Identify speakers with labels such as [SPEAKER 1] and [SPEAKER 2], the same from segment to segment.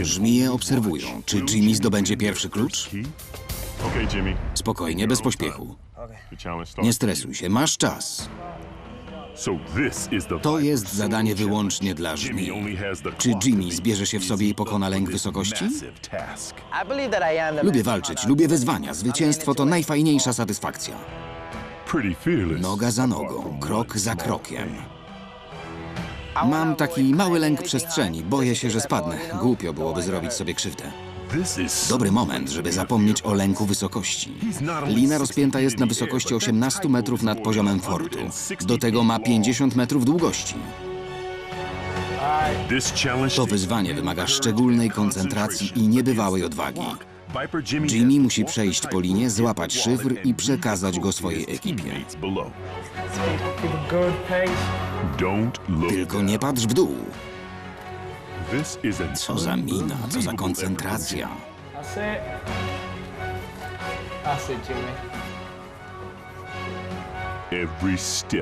[SPEAKER 1] Żmije obserwują, czy Jimmy zdobędzie pierwszy klucz? Spokojnie, bez pośpiechu. Nie stresuj się, masz czas. To jest zadanie wyłącznie dla
[SPEAKER 2] the
[SPEAKER 1] Czy Jimmy zbierze się w sobie i pokona lęk wysokości? Lubię walczyć, lubię wyzwania. Zwycięstwo to najfajniejsza satysfakcja. Noga za nogą, krok za krokiem. Mam taki mały lęk przestrzeni, boję się, że spadnę. Głupio byłoby zrobić sobie krzywdę. Dobry moment, żeby zapomnieć o lęku wysokości. Lina rozpięta jest na wysokości 18 metrów nad poziomem fortu. Do tego ma 50 metrów długości. To wyzwanie wymaga szczególnej koncentracji i niebywałej odwagi.
[SPEAKER 2] Jimmy,
[SPEAKER 1] musi przejść po linie, złapać szyfr i przekazać go swojej ekipie. Tylko nie patrz w dół.
[SPEAKER 2] This is an
[SPEAKER 1] Co za mina, co za koncentracja.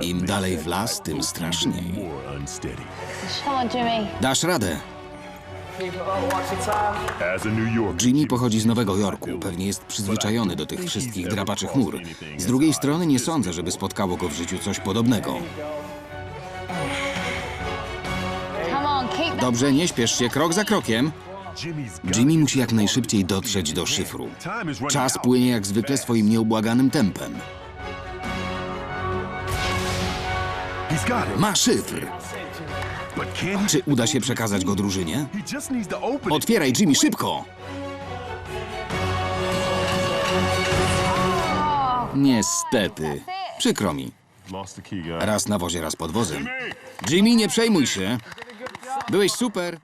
[SPEAKER 1] Im dalej w las, tym straszniej. Dasz radę. Jimmy pochodzi z Nowego Jorku, pewnie jest przyzwyczajony do tych wszystkich drapaczy chmur. Z drugiej strony nie sądzę, żeby spotkało go w życiu coś podobnego. Dobrze, nie śpiesz się, krok za krokiem. Jimmy musi jak najszybciej dotrzeć do szyfru. Czas płynie jak zwykle swoim nieubłaganym tempem. Ma szyfr. Czy uda się przekazać go drużynie? Otwieraj, Jimmy, szybko! Niestety. Przykro mi. Raz na wozie, raz pod wozem. Jimmy, nie przejmuj się. Dois super.